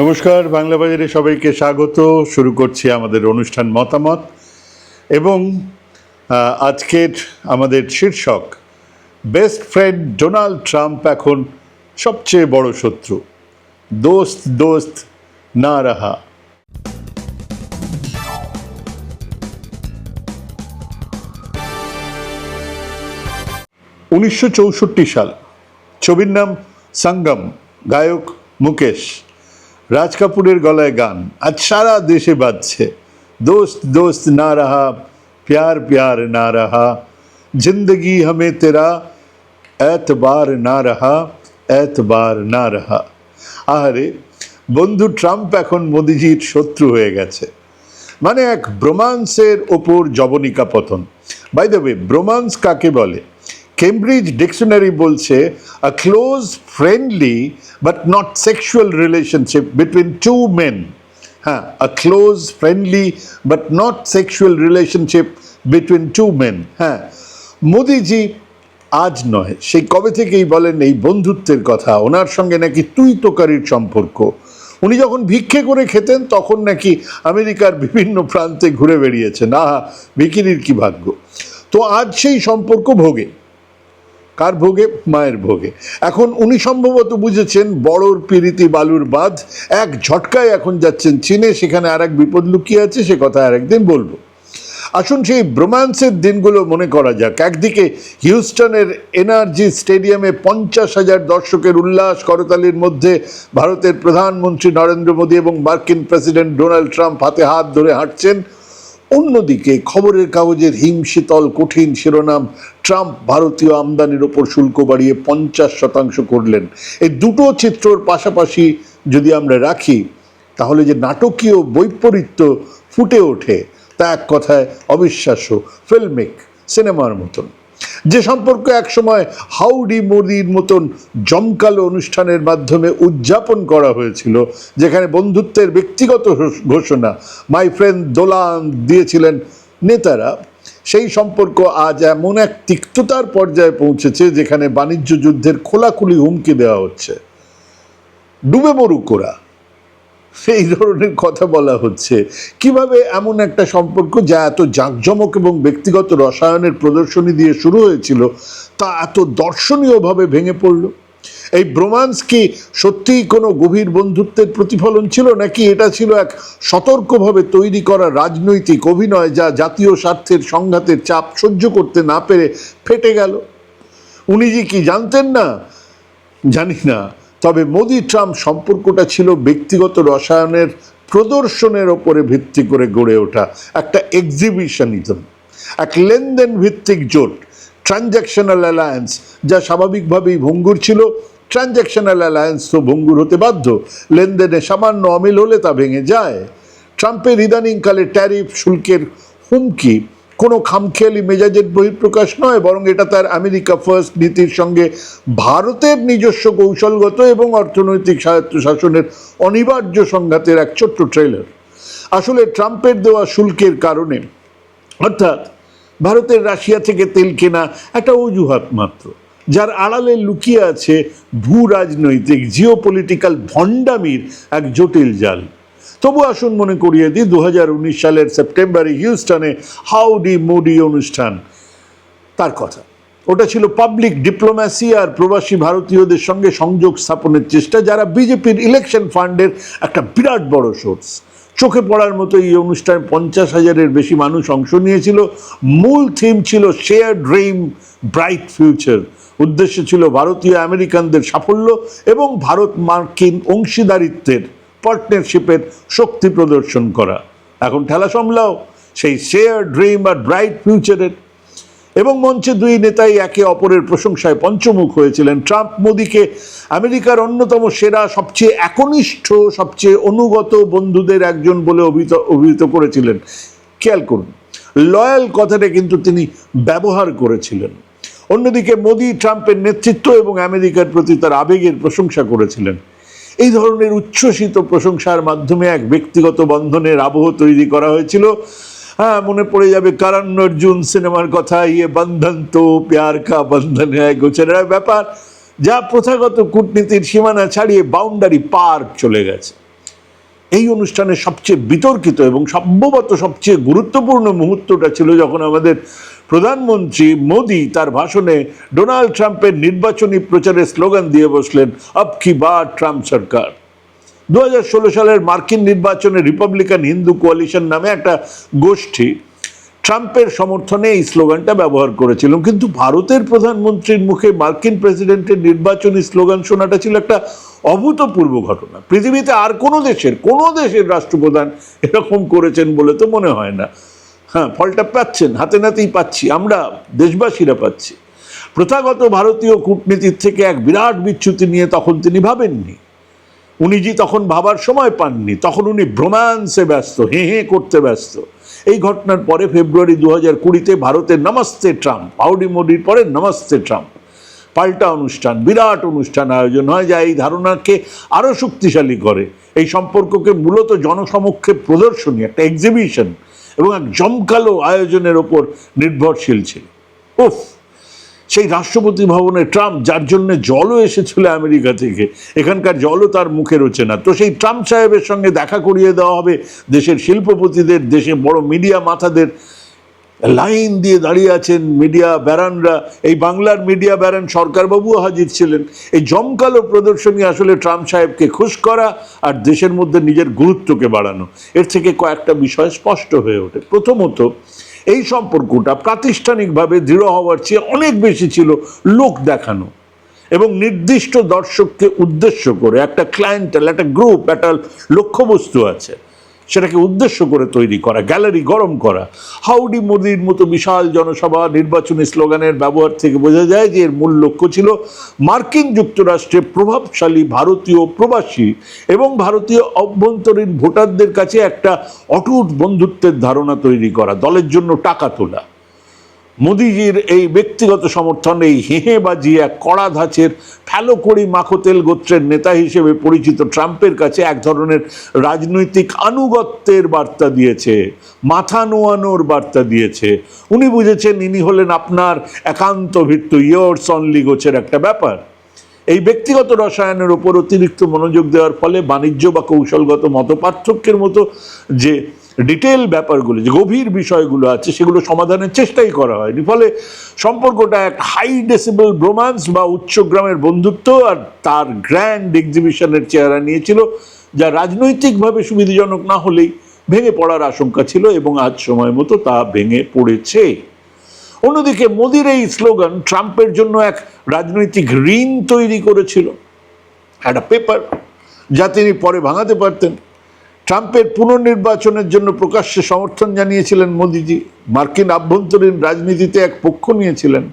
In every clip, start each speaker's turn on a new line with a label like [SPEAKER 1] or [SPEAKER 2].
[SPEAKER 1] নমস্কার, বাংলা বাজারে সবাইকে স্বাগত। শুরু করছি আমাদের অনুষ্ঠান মতামত এবং আজকের আমাদের শীর্ষক, বেস্ট ফ্রেন্ড ডোনাল্ড ট্রাম্প এখন সবচেয়ে বড় শত্রু। দোস্ত দোস্ত, না রাহা। উনিশশো চৌষট্টি সাল, ছবির নাম সঙ্গম, গায়ক মুকেশ। রাজ কাপুরের গলায় গান। আজ সারা দেশে বাজছে। দোস্ত দোস্ত না রাহা, প্যার প্যার না রাহা। জিন্দগি হমে তেরা, এতবার না রাহা, এতবার না রাহা। আহারে, বন্ধু ট্রাম্প এখন মোদিজির শত্রু হয়ে গেছে। মানে এক ব্রোমান্সের ওপর জবনিকা পতন। বাই দ্য ওয়ে ব্রোমান্স কাকে বলে? কেমব্রিজ ডিকশনারি বলছে a close friendly but not sexual relationship between two men হ্যাঁ a close friendly but not sexual relationship between two men হ্যাঁ মোদিজি আজ নয়, সেই কবে থেকেই বলেন এই বন্ধুত্বের কথা, ওনার সঙ্গে নাকি তুই তোকারির সম্পর্ক। উনি যখন ভিক্ষে করে খেতেন, তখন নাকি আমেরিকার বিভিন্ন প্রান্তে ঘুরে বেড়িয়েছেন। আহা ভিকিরির কি ভাগ্য। তো আজ সেই সম্পর্ক ভোগে। কার ভোগে? মায়ের ভোগে। এখন উনি সম্ভবত বুঝেছেন বড়র পিরিতি বালুর বাঁধ। এক ঝটকায় এখন যাচ্ছেন চীনে, সেখানে আর এক বিপদ লুকিয়ে আছে, সে কথা আর একদিন বলব। আসুন সেই ব্রোম্যান্সের দিনগুলো মনে করা যাক। একদিকে হিউস্টনের এনার্জি স্টেডিয়ামে পঞ্চাশ হাজার দর্শকের উল্লাস করতালির মধ্যে ভারতের প্রধানমন্ত্রী নরেন্দ্র মোদী এবং মার্কিন প্রেসিডেন্ট ডোনাল্ড ট্রাম্প হাতে হাত ধরে হাঁটছেন। অন্যদিকে খবরের কাগজের হিম শীতল কঠিন শিরোনাম, ট্রাম্প ভারতীয় আমদানির ওপর শুল্ক বাড়িয়ে পঞ্চাশ শতাংশ করলেন। এই দুটো চিত্রর পাশাপাশি যদি আমরা রাখি, তাহলে যে নাটকীয় বৈপরীত্য ফুটে ওঠে, তা এক কথায় অবিশ্বাস্য। ফিল্মিক, সিনেমার মতন। যে সম্পর্ক একসময় হাউডি মোদির মতন জমকালো অনুষ্ঠানের মাধ্যমে উদযাপন করা হয়েছিল, যেখানে বন্ধুত্বের ব্যক্তিগত ঘোষণা মাই ফ্রেন্ড দোলান দিয়েছিলেন নেতারা, সেই সম্পর্ক আজ এমন এক তিক্ততার পর্যায়ে পৌঁছেছে যেখানে বাণিজ্য যুদ্ধের খোলাখুলি হুমকি দেওয়া হচ্ছে। ডুবে মরুক ওরা। সেই ধরনের কথা বলা হচ্ছে। কীভাবে এমন একটা সম্পর্ক যা এত জাঁকজমক এবং ব্যক্তিগত রসায়নের প্রদর্শনী দিয়ে শুরু হয়েছিল, তা এত দর্শনীয়ভাবে ভেঙে পড়ল? এই ব্রোমান্স কি সত্যিই কোনো গভীর বন্ধুত্বের প্রতিফলন ছিল, নাকি এটা ছিল এক সতর্কভাবে তৈরি করা রাজনৈতিক অভিনয় যা জাতীয় স্বার্থের সংঘাতের চাপ সহ্য করতে না পেরে ফেটে গেল? উনি যে কি জানতেন না? জানি না। তবে মোদি ট্রাম্প সম্পর্কটা ছিল ব্যক্তিগত রসায়নের প্রদর্শনের ওপরে ভিত্তি করে গড়ে ওঠা একটা এক্সিবিশনিজম এক লেনদেন ভিত্তিক জোট ট্রানজ্যাকশনাল অ্যালায়েন্স যা স্বাভাবিকভাবেই ভঙ্গুর ছিল। ট্রানজ্যাকশনাল অ্যালায়েন্স তো ভঙ্গুর হতে বাধ্য। লেনদেনে সামান্য অমিল হলে তা ভেঙে যায়। ট্রাম্পের ইদানিংকালে ট্যারিফ শুল্কের হুমকি কোনো খামখেয়ালি মেজাজের বহিঃপ্রকাশ নয়, বরং এটা তার আমেরিকা ফার্স্ট নীতির সঙ্গে ভারতের নিজস্ব কৌশলগত এবং অর্থনৈতিক স্বায়ত্তশাসনের অনিবার্য সংঘাতের এক ছোট্ট ট্রেলার আসলে ট্রাম্পের দেওয়া শুল্কের কারণে, অর্থাৎ ভারতের রাশিয়া থেকে তেল কেনা একটা অজুহাত মাত্র, যার আড়ালে লুকিয়ে আছে ভূ রাজনৈতিক জিও পলিটিক্যাল ভণ্ডামির এক জটিল জাল। তবু আসুন মনে করিয়ে দিই দু হাজার উনিশ সালের সেপ্টেম্বরে হিউস্টনে হাউডি মোডি অনুষ্ঠান। তার কথা, ওটা ছিল পাবলিক ডিপ্লোম্যাসি আর প্রবাসী ভারতীয়দের সঙ্গে সংযোগ স্থাপনের চেষ্টা, যারা বিজেপির ইলেকশন ফান্ডের একটা বিরাট বড় সোর্স। চোখে পড়ার মতো এই অনুষ্ঠানে পঞ্চাশ হাজারের বেশি মানুষ অংশ নিয়েছিল। মূল থিম ছিল শেয়ার ড্রিম, ব্রাইট ফিউচার। উদ্দেশ্য ছিল ভারতীয় আমেরিকানদের সাফল্য এবং ভারত মার্কিন অংশীদারিত্বের। পার্টনারশিপের শক্তি প্রদর্শন করা। এখন ঠেলা সামলাও, সেই শেয়ার ড্রিম আর ব্রাইট ফিউচারের এবং মঞ্চে দুই নেতাই একে অপরের প্রশংসায় পঞ্চমুখ হয়েছিলেন। ট্রাম্প, মোদিকে আমেরিকার অন্যতম সেরা, সবচেয়ে একনিষ্ঠ, সবচেয়ে অনুগত বন্ধুদের একজন বলে অভিহিত অভিহিত করেছিলেন। খেয়াল করুন, লয়াল কথাটা কিন্তু তিনি ব্যবহার করেছিলেন। অন্যদিকে মোদী ট্রাম্পের নেতৃত্ব এবং আমেরিকার প্রতি তার আবেগের প্রশংসা করেছিলেন। এই ধরনের উচ্ছ্বসিত প্রশংসার মাধ্যমে এক ব্যক্তিগত বন্ধনের আবহ তৈরি করা হয়েছিল। হ্যাঁ মনে পড়ে যাবে কারণ অর্জুন সিনেমার কথা ইয়ে বন্ধন তো প্যার কা বন্ধন হ্যায়, গোচরের ব্যাপার। যা প্রথাগত কূটনীতির সীমানা ছাড়িয়ে বাউন্ডারি পার চলে গেছে। এই অনুষ্ঠানে সবচেয়ে বিতর্কিত এবং সম্ভবত সবচেয়ে গুরুত্বপূর্ণ মুহূর্তটা ছিল যখন আমাদের প্রধানমন্ত্রী মোদি তার ভাষণে ডোনাল্ড ট্রাম্পের নির্বাচনী প্রচারের স্লোগান দিয়ে বসলেন, আব কি বার ট্রাম্প সরকার দু সালের মার্কিন নির্বাচনে রিপাবলিকান হিন্দু কোয়ালিশন নামে একটা গোষ্ঠী ট্রাম্পের সমর্থনে এই স্লোগানটা ব্যবহার করেছিল। কিন্তু ভারতের প্রধানমন্ত্রীর মুখে মার্কিন প্রেসিডেন্টের নির্বাচনী স্লোগান শোনাটা ছিল একটা অভূতপূর্ব ঘটনা। পৃথিবীতে আর কোনো দেশের কোনো দেশের রাষ্ট্রপ্রধান এরকম করেছেন বলে তো মনে হয় না। হ্যাঁ ফলটা পাচ্ছেন, হাতে নাতেই পাচ্ছি, আমরা দেশবাসীরা পাচ্ছি। প্রথাগত ভারতীয় কূটনীতির থেকে এক বিরাট বিচ্যুতি নিয়ে তখন তিনি ভাবেননি। উনি যে তখন ভাবার সময় পাননি, তখন উনি ভ্রমান্সে ব্যস্ত, হে হে করতে ব্যস্ত। এই ঘটনার পরে ফেব্রুয়ারি দু হাজার কুড়িতে ভারতের নমস্তে ট্রাম্প হাউডি মোডির পরে নমস্তে ট্রাম্প। পাল্টা অনুষ্ঠান, বিরাট অনুষ্ঠান আয়োজন হয়, যা এই ধারণাকে আরও শক্তিশালী করে। এই সম্পর্ককে মূলত জনসমক্ষে প্রদর্শনী, একটা এক্সিবিশন এবং এক জমকালো আয়োজনের ওপর নির্ভরশীল ছিল। উফ! সেই রাষ্ট্রপতি ভবনে ট্রাম্প, যার জন্য জলও এসেছিল আমেরিকা থেকে, এখানকার জলও তার মুখে রোচে না। তো সেই ট্রাম্প সাহেবের সঙ্গে দেখা করিয়ে দেওয়া হবে দেশের শিল্পপতিদের, দেশে বড় মিডিয়া মাথাদের লাইন দিয়ে দাঁড়িয়ে আছেন মিডিয়া ব্যারানরা। এই বাংলার মিডিয়া ব্যারান সরকারবাবুও হাজির ছিলেন। এই জমকালো প্রদর্শনী আসলে ট্রাম্প সাহেবকে খুশ করা আর দেশের মধ্যে নিজের গুরুত্বকে বাড়ানো। এর থেকে কয়েকটা বিষয় স্পষ্ট হয়ে ওঠে। প্রথমত, এই সম্পর্কটা প্রাতিষ্ঠানিকভাবে দৃঢ় হওয়ার চেয়ে অনেক বেশি ছিল লোক দেখানো এবং নির্দিষ্ট দর্শককে উদ্দেশ্য করে একটা ক্লায়েন্টাল একটা গ্রুপ একটা লক্ষ্যবস্তু আছে। সেটাকে উদ্দেশ্য করে তৈরি করা, গ্যালারি গরম করা। হাউডি মোদির মতো বিশাল জনসভা নির্বাচনী স্লোগানের ব্যবহার থেকে বোঝা যায় যে এর মূল লক্ষ্য ছিল মার্কিন যুক্তরাষ্ট্রে প্রভাবশালী ভারতীয় প্রবাসী এবং ভারতীয় অভ্যন্তরীণ ভোটারদের কাছে একটা অটুট বন্ধুত্বের ধারণা তৈরি করা, দলের জন্য টাকা তোলা। মোদিজির এই ব্যক্তিগত সমর্থন, এই হেহে বাজি এক কড়া ধাঁচের ফ্যালোকড়ি মাখোতেল গোত্রের নেতা হিসেবে পরিচিত ট্রাম্পের কাছে এক ধরনের রাজনৈতিক আনুগত্যের বার্তা দিয়েছে, মাথা নোয়ানোর বার্তা দিয়েছে। উনি বুঝেছেন ইনি হলেন আপনার একান্ত ভিত্ত ইয়ার্স অনলি গোছের একটা ব্যাপার। এই ব্যক্তিগত রসায়নের ওপর অতিরিক্ত মনোযোগ দেওয়ার ফলে বাণিজ্য বা কৌশলগত মতপার্থক্যের মতো যে ডিটেল ব্যাপারগুলো, যে গভীর বিষয়গুলো আছে, সেগুলো সমাধানের চেষ্টাই করা হয়নি। ফলে সম্পর্কটা এক হাই ডেসিবল ব্রোমান্স বা উচ্চগ্রামের বন্ধুত্ব আর তার গ্র্যান্ড এক্সিবিশনের চেহারা নিয়েছিল, যা রাজনৈতিকভাবে সুবিধাজনক না হলেই ভেঙে পড়ার আশঙ্কা ছিল এবং আজ সময় মতো তা ভেঙে পড়েছে। অন্যদিকে মোদির এই স্লোগান ট্রাম্পের জন্য এক রাজনৈতিক ঋণ তৈরি করেছিল। একটা পেপার, যা তিনি পরে ভাঙাতে পারতেন। ট্রাম্পের পুনর্নির্বাচনের জন্য প্রকাশ্যে সমর্থন জানিয়েছিলেন মোদিজি। মার্কিন আভ্যন্তরীণ রাজনীতিতে এক পক্ষ নিয়েছিলেন।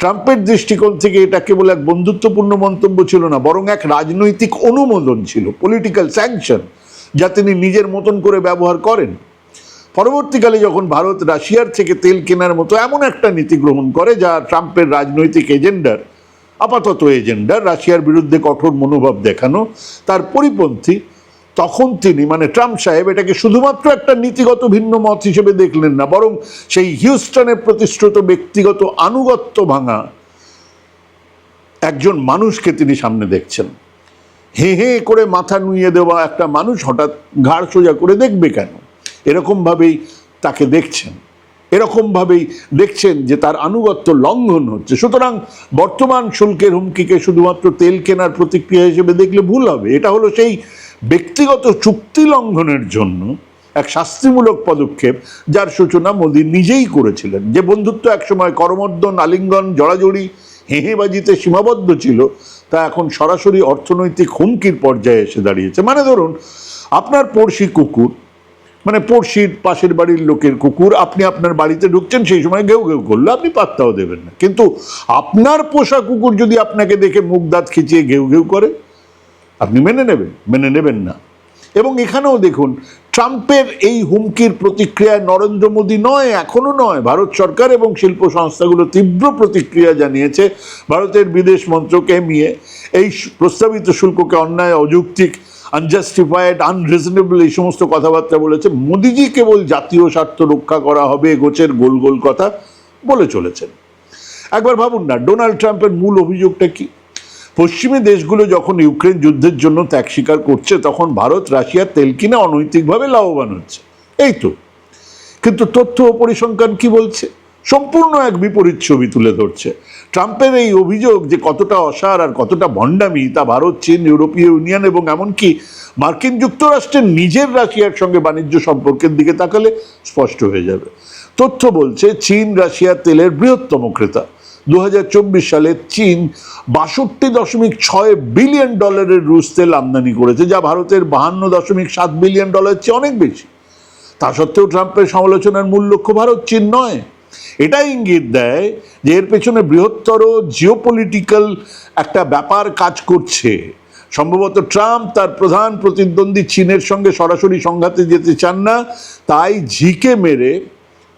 [SPEAKER 1] ট্রাম্পের দৃষ্টিকোণ থেকে এটা কেবল এক বন্ধুত্বপূর্ণ মন্তব্য ছিল না, বরং এক রাজনৈতিক অনুমোদন ছিল পলিটিক্যাল স্যাংশন যা তিনি নিজের মতন করে ব্যবহার করেন। পরবর্তীকালে যখন ভারত রাশিয়ার থেকে তেল কেনার মতো এমন একটা নীতি গ্রহণ করে যা ট্রাম্পের রাজনৈতিক এজেন্ডার, আপাতত এজেন্ডার, রাশিয়ার বিরুদ্ধে কঠোর মনোভাব দেখানো, তার পরিপন্থী তখন তিনি মানে ট্রাম্প সাহেব, এটাকে শুধুমাত্র একটা নীতিগত ভিন্ন মত হিসেবে দেখলেন না, বরং সেই হিউস্টনের প্রতিষ্ঠিত ব্যক্তিগত আনুগত্য ভাঙা একজন মানুষকে তিনি সামনে দেখছেন। হে হে করে মাথা নুইয়ে দেওয়া একটা মানুষ হঠাৎ ঘাড় সোজা করে দেখবে কেন? এরকমভাবেই তাকে দেখছেন। এরকমভাবেই দেখছেন যে তার আনুগত্য লঙ্ঘন হচ্ছে। সুতরাং বর্তমান শুল্কের হুমকিকে শুধুমাত্র তেল কেনার প্রতিক্রিয়া হিসেবে দেখলে ভুল হবে। এটা হলো সেই ব্যক্তিগত চুক্তি লঙ্ঘনের জন্য এক শাস্তিমূলক পদক্ষেপ যার সূচনা মোদী নিজেই করেছিলেন। যে বন্ধুত্ব একসময় করমর্দন, আলিঙ্গন, জড়াজড়ি, হেঁহেবাজিতে সীমাবদ্ধ ছিল, তা এখন সরাসরি অর্থনৈতিক হুমকির পর্যায়ে এসে দাঁড়িয়েছে। মানে ধরুন, আপনার পড়শি কুকুর মানে পড়শির পাশের বাড়ির লোকের কুকুর, আপনি আপনার বাড়িতে ঢুকছেন, সেই সময় ঘেউ ঘেউ করল, আপনি পাত্তাও দেবেন না। কিন্তু আপনার পোষা কুকুর যদি আপনাকে দেখে মুখ দাঁত খিচিয়ে ঘেউ ঘেউ করে, আপনি মেনে নেবেন মেনে নেবেন না। এবং এখানেও দেখুন, ট্রাম্পের এই হুমকির প্রতিক্রিয়ায় নরেন্দ্র মোদী নয় এখনও নয়, ভারত সরকার এবং শিল্প সংস্থাগুলো তীব্র প্রতিক্রিয়া জানিয়েছে ভারতের বিদেশ মন্ত্রক এমইএ। এই প্রস্তাবিত শুল্ককে অন্যায়, অযৌক্তিক আনজাস্টিফাইড আনরিজনেবল এই সমস্ত কথাবার্তা বলেছে। মোদিজি কেবল জাতীয় স্বার্থ রক্ষা করা হবে গোছের গোল গোল কথা বলে চলেছেন। একবার ভাবুন না, ডোনাল্ড ট্রাম্পের মূল অভিযোগটা কি? পশ্চিমী দেশগুলো যখন ইউক্রেন যুদ্ধের জন্য ত্যাগ স্বীকার করছে, তখন ভারত রাশিয়ার তেল কিনে অনৈতিকভাবে লাভবান হচ্ছে। এই তো। কিন্তু তথ্য ও পরিসংখ্যান কি বলছে? সম্পূর্ণ এক বিপরীত ছবি তুলে ধরছে। ট্রাম্পের এই অভিযোগ যে কতটা অসার আর কতটা ভণ্ডামি তা ভারত, চীন, ইউরোপীয় ইউনিয়ন এবং এমনকি মার্কিন যুক্তরাষ্ট্রের নিজের রাশিয়ার সঙ্গে বাণিজ্য সম্পর্কের দিকে তাকালে স্পষ্ট হয়ে যাবে। তথ্য বলছে, চীন রাশিয়ার তেলের বৃহত্তম ক্রেতা। দু হাজার চব্বিশ সালে চীন বাষট্টি দশমিক ছয় বিলিয়ন ডলারের রুশ তেল আমদানি করেছে, যা ভারতের বাহান্ন দশমিক সাত বিলিয়ন ডলারের চেয়ে অনেক বেশি। তা সত্ত্বেও ট্রাম্পের সমালোচনার মূল লক্ষ্য ভারত, চীন নয়। এটাই ইঙ্গিত দেয় যে এর পেছনে বৃহত্তর জিওপলিটিক্যাল একটা ব্যাপার কাজ করছে। সম্ভবত ট্রাম্প তার প্রধান প্রতিদ্বন্দ্বী চীনের সঙ্গে সরাসরি সংঘাতে যেতে চান না, তাই ঝিকে মেরে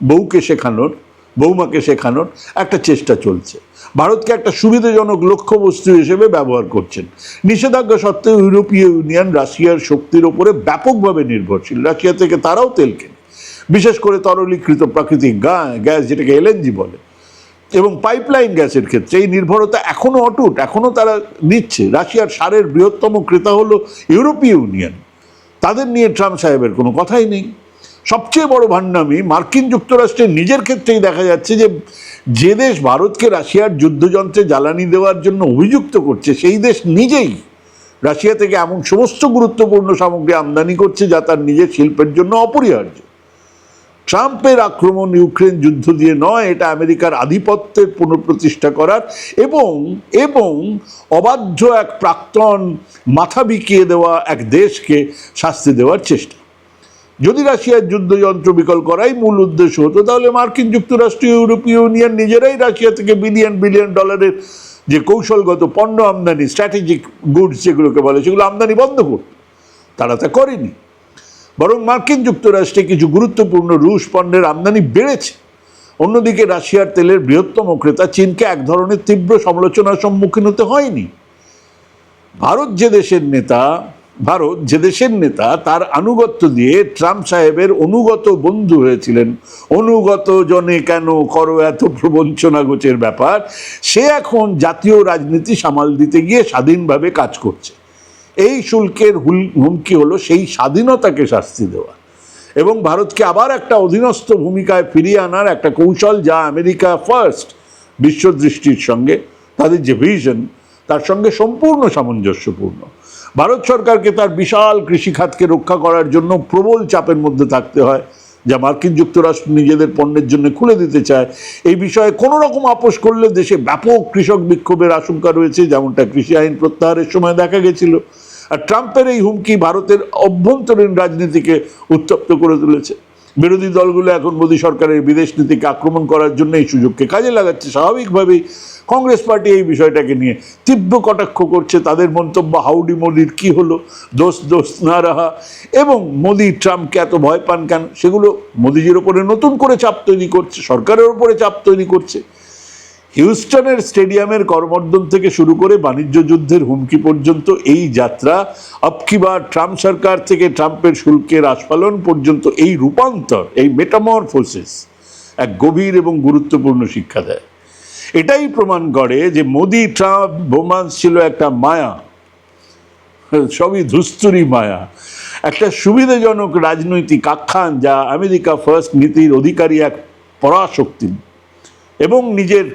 [SPEAKER 1] বউকে শেখানোর বৌমাকে শেখানোর একটা চেষ্টা চলছে। ভারতকে একটা সুবিধাজনক লক্ষ্যবস্তু হিসেবে ব্যবহার করছেন। নিষেধাজ্ঞা সত্ত্বেও ইউরোপীয় ইউনিয়ন রাশিয়ার শক্তির ওপরে ব্যাপকভাবে নির্ভরশীল। রাশিয়া থেকে তারাও তেল কেনে। বিশেষ করে তরলীকৃত প্রাকৃতিক গ্যাস যেটাকে এলএনজি বলে। এবং পাইপলাইন গ্যাসের ক্ষেত্রে এই নির্ভরতা এখনও অটুট এখনও তারা নিচ্ছে। রাশিয়ার সারের বৃহত্তম ক্রেতা হলো ইউরোপীয় ইউনিয়ন। তাদের নিয়ে ট্রাম্প সাহেবের কোনো কথাই নেই। সবচেয়ে বড় ভান্ডামি মার্কিন যুক্তরাষ্ট্রের নিজের ক্ষেত্রেই দেখা যাচ্ছে যে যে দেশ ভারতকে রাশিয়ার যুদ্ধযন্ত্রে জ্বালানি দেওয়ার জন্য অভিযুক্ত করছে, সেই দেশ নিজেই রাশিয়া থেকে এমন সমস্ত গুরুত্বপূর্ণ সামগ্রী আমদানি করছে যা তার নিজের শিল্পের জন্য অপরিহার্য। ট্রাম্পের আক্রমণ ইউক্রেন যুদ্ধ দিয়ে নয়, এটা আমেরিকার আধিপত্যের পুনঃপ্রতিষ্ঠা করার এবং এবং অবাধ্য এক প্রাক্তন মাথা বিকিয়ে দেওয়া এক দেশকে শাস্তি দেওয়ার চেষ্টা। যদি রাশিয়ার যুদ্ধযন্ত্র বিকল করাই মূল উদ্দেশ্য হতো, তাহলে মার্কিন যুক্তরাষ্ট্র ইউরোপীয় ইউনিয়ন নিজেরাই রাশিয়া থেকে বিলিয়ন বিলিয়ন ডলারের যে কৌশলগত পণ্য আমদানি, স্ট্র্যাটেজিক গুডস যেগুলোকে বলে, সেগুলো আমদানি বন্ধ করত। তারা তা করেনি। বরং মার্কিন যুক্তরাষ্ট্রে কিছু গুরুত্বপূর্ণ রুশ পণ্যের আমদানি বেড়েছে। অন্যদিকে রাশিয়ার তেলের বৃহত্তম ক্রেতা চীনকে এক ধরনের তীব্র সমালোচনার সম্মুখীন হতে হয়নি। ভারত যে দেশের নেতা, ভারত যে দেশের নেতা, তার আনুগত্য দিয়ে ট্রাম্প সাহেবের অনুগত বন্ধু হয়েছিলেন। অনুগত জনে কেন করো এত প্রবঞ্চনা গোচের ব্যাপার? সে এখন জাতীয় রাজনীতি সামাল দিতে গিয়ে স্বাধীনভাবে কাজ করছে। এই শুল্কের হুল- হুমকি হলো সেই স্বাধীনতাকে শাস্তি দেওয়া। এবং ভারতকে আবার একটা অধীনস্থ ভূমিকায় ফিরিয়ে আনার একটা কৌশল যা আমেরিকা ফার্স্ট বিশ্বদৃষ্টির সঙ্গে তাদের যে ভিশন তার সঙ্গে সম্পূর্ণ সামঞ্জস্যপূর্ণ। ভারত সরকারকে তার বিশাল কৃষিখাতকে রক্ষা করার জন্য প্রবল চাপের মধ্যে থাকতে হয়, যা মার্কিন যুক্তরাষ্ট্র নিজেদের পণ্যের জন্য খুলে দিতে চায়। এই বিষয়ে কোনো রকম আপোষ করলে দেশে ব্যাপক কৃষক বিক্ষোভের আশঙ্কা রয়েছে, যেমনটা কৃষি আইন প্রত্যাহারের সময় দেখা গেছিল। আর ট্রাম্পের এই হুমকি ভারতের অভ্যন্তরীণ রাজনীতিকে উত্তপ্ত করে তুলেছে। বিরোধী দলগুলো এখন মোদী সরকারের বিদেশ নীতিকে আক্রমণ করার জন্য এই সুযোগকে কাজে লাগাচ্ছে। স্বাভাবিকভাবেই কংগ্রেস পার্টি এই বিষয়টাকে নিয়ে তীব্র কটাক্ষ করছে। তাদের মন্তব্য, হাউডি মোদির কি হলো? দোষ দোষ না রাহা। এবং মোদি ট্রাম্পকে এত ভয় পান কেন? সেগুলো মোদিজির ওপরে নতুন করে চাপ তৈরি করছে, সরকারের ওপরে চাপ তৈরি করছে। হিউস্টনের স্টেডিয়ামের করমর্দন থেকে শুরু করে বাণিজ্য যুদ্ধের হুমকি পর্যন্ত এই যাত্রা। আপকিবার ট্রাম্প সরকার থেকে ট্রাম্পের শুল্কের আস্ফালন পর্যন্ত এই রূপান্তর, এই মেটামরফোসিস এক গভীর এবং গুরুত্বপূর্ণ শিক্ষা দেয়। এটাই প্রমাণ করে যে মোদি ট্রাম্প বোমান্স ছিল একটা মায়া, সবই ধুস্তুরি মায়া। একটা সুবিধাজনক রাজনৈতিক আখ্যান যা আমেরিকা ফার্স্ট নীতির অধিকারী এক পরাশক্তি এবং নিজের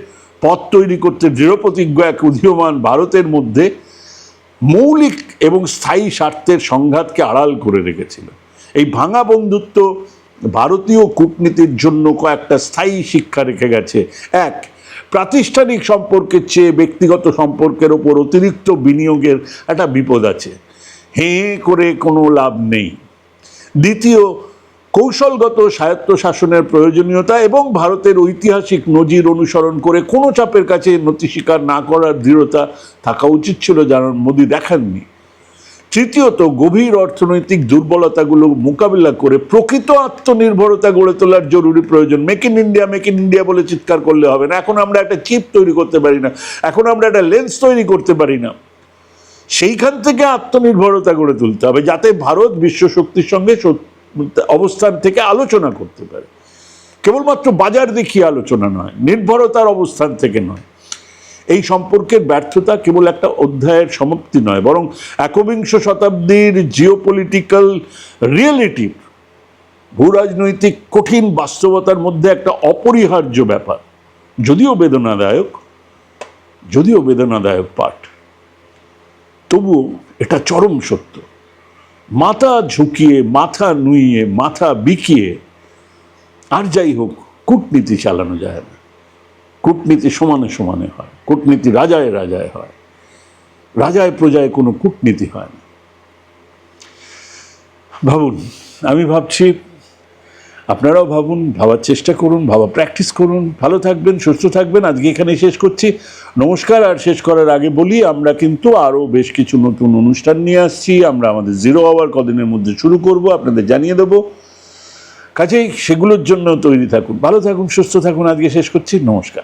[SPEAKER 1] পথ তৈরি করতে দৃঢ়প্রতিজ্ঞ এক উদীয়মান ভারতের মধ্যে মৌলিক এবং স্থায়ী স্বার্থের সংঘাতকে আড়াল করে রেখেছিল। এই ভাঙা বন্ধুত্ব ভারতীয় কূটনীতির জন্য কয়েকটা স্থায়ী শিক্ষা রেখে গেছে। এক, প্রাতিষ্ঠানিক সম্পর্কের চেয়ে ব্যক্তিগত সম্পর্কের ওপর অতিরিক্ত বিনিয়োগের একটা বিপদ আছে। হেঁ করে কোনো লাভ নেই। দ্বিতীয় কৌশলগত স্বায়ত্তশাসনের প্রয়োজনীয়তা এবং ভারতের ঐতিহাসিক নজির অনুসরণ করে কোনো চাপের কাছে নতি স্বীকার না করার দৃঢ়তা থাকা উচিত ছিল যারা মোদী দেখাননি। তৃতীয়ত, গভীর অর্থনৈতিক দুর্বলতাগুলো মোকাবিলা করে প্রকৃত আত্মনির্ভরতা গড়ে তোলার জরুরি প্রয়োজন। Make in India make in India বলে চিৎকার করলে হবে না। এখন আমরা একটা চিপ তৈরি করতে পারি না। এখন আমরা একটা লেন্স তৈরি করতে পারি না। সেইখান থেকে আত্মনির্ভরতা গড়ে তুলতে হবে যাতে ভারত বিশ্ব শক্তির সঙ্গে সত- অবস্থান থেকে আলোচনা করতে পারে। কেবলমাত্র বাজার দেখিয়ে আলোচনা নয়, নির্ভরতার অবস্থান থেকে নয়। এই সম্পর্কের ব্যর্থতা কেবল একটা অধ্যায়ের সমাপ্তি নয়, বরং একবিংশ শতাব্দীর জিওপলিটিক্যাল রিয়েলিটির ভূরাজনৈতিক কঠিন বাস্তবতার মধ্যে একটা অপরিহার্য ব্যাপার। যদিও বেদনাদায়ক যদিও বেদনাদায়ক পাঠ, তবুও এটা চরম সত্য। মাথা ঝুঁকিয়ে, মাথা নুইয়ে, মাথা বিকিয়ে, আর যাই হোক, কূটনীতি চালানো যায় না। কূটনীতি সমানে সমানে হয়, কূটনীতি রাজায় রাজায় হয়, রাজায় প্রজায় কোনো কূটনীতি হয় না। ভাবুন, আমি ভাবছি আপনারাও ভাবুন, ভাবার চেষ্টা করুন, ভাবা প্র্যাকটিস করুন। ভালো থাকবেন, সুস্থ থাকবেন। আজকে এখানে শেষ করছি। নমস্কার, আর শেষ করার আগে বলি, আমরা কিন্তু আরও বেশ কিছু নতুন অনুষ্ঠান নিয়ে আসছি। আমরা আমাদের জিরো আওয়ার কদিনের মধ্যে শুরু করব, আপনাদের জানিয়ে দেবো। কাজেই সেগুলোর জন্য তৈরি থাকুন। ভালো থাকুন, সুস্থ থাকুন। আজকে শেষ করছি। নমস্কার।